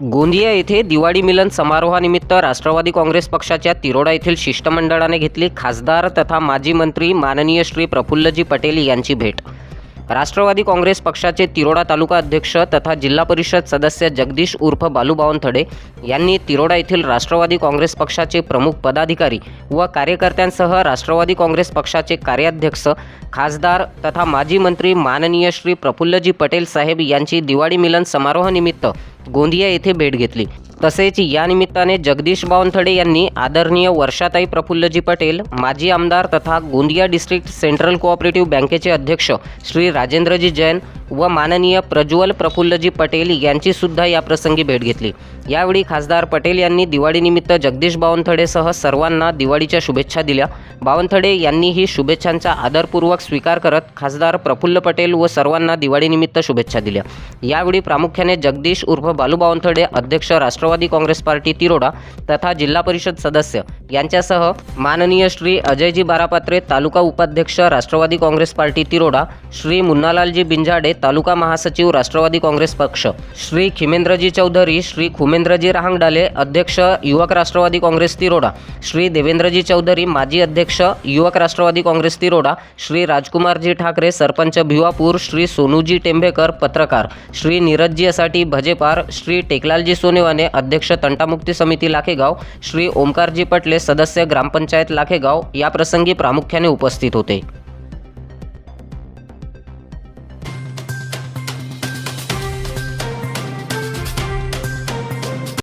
गोंदिया येथे दिवाळी मिलन समारोहानिमित्त राष्ट्रवादी काँग्रेस पक्षाच्या तिरोडा येथील शिष्टमंडळाने घेतली खासदार तथा माजी मंत्री माननीय श्री प्रफुल्लजी पटेल यांची भेट. राष्ट्रवादी काँग्रेस पक्षाचे तिरोडा तालुका अध्यक्ष तथा जिल्हा परिषद सदस्य जगदीश उर्फ बालू बावनथडे यांनी तिरोडा येथील राष्ट्रवादी काँग्रेस पक्षाचे प्रमुख पदाधिकारी व कार्यकर्त्यांसह राष्ट्रवादी काँग्रेस पक्षाचे कार्याध्यक्ष खासदार तथा माजी मंत्री माननीय श्री प्रफुल्लजी पटेल साहेब यांची दिवाळी मिलन समारोहानिमित्त गोंदिया येथे भेट घेतली. तसेच या निमित्ताने जगदीश बावनथडे यांनी आदरणीय वर्षाताई प्रफुल्लजी पटेल माजी आमदार तथा गोंदिया डिस्ट्रिक्ट सेंट्रल कोऑपरेटिव्ह बँकेचे अध्यक्ष श्री राजेंद्रजी जैन व माननीय प्रज्वल प्रफुल्लजी पटेल यांची सुद्धा या प्रसंगी भेट घेतली. यावेळी खासदार पटेल यांनी दिवाळीनिमित्त जगदीश बावनथडेसह सर्वांना दिवाळीच्या शुभेच्छा दिल्या. बावनथडे यांनीही शुभेच्छांचा आदरपूर्वक स्वीकार करत खासदार प्रफुल्ल पटेल व सर्वांना दिवाळीनिमित्त शुभेच्छा दिल्या. यावेळी प्रामुख्याने जगदीश उर्फ बालू बावनथडे अध्यक्ष राष्ट्रवादी काँग्रेस पार्टी तिरोडा तथा जिल्हा परिषद सदस्य यांच्यासह माननीय श्री अजयजी बारापात्रे तालुका उपाध्यक्ष राष्ट्रवादी काँग्रेस पार्टी तिरोडा श्री मुन्नालालजी बिंजाडे तालुका महासचिव राष्ट्रवादी काँग्रेस पक्ष. श्री खिमेंद्रजी चौधरी श्री खुमेंद्रजी रहांगडाले अध्यक्ष युवक राष्ट्रवादी काँग्रेस तिरोडा. श्री देवेंद्रजी चौधरी माजी अध्यक्ष युवक राष्ट्रवादी काँग्रेस तिरोडा. श्री राजकुमारजी ठाकरे सरपंच भिवापूर. श्री सोनूजी टेंभेकर पत्रकार. श्री नीरजजी असाठी भजेपार. श्री टेकलालजी सोनेवाने अध्यक्ष तंटामुक्ती समिती लाखेगाव. श्री ओमकारजी पटले सदस्य ग्रामपंचायत लाखेगाव. या प्रसंगी प्रामुख्याने उपस्थित होते.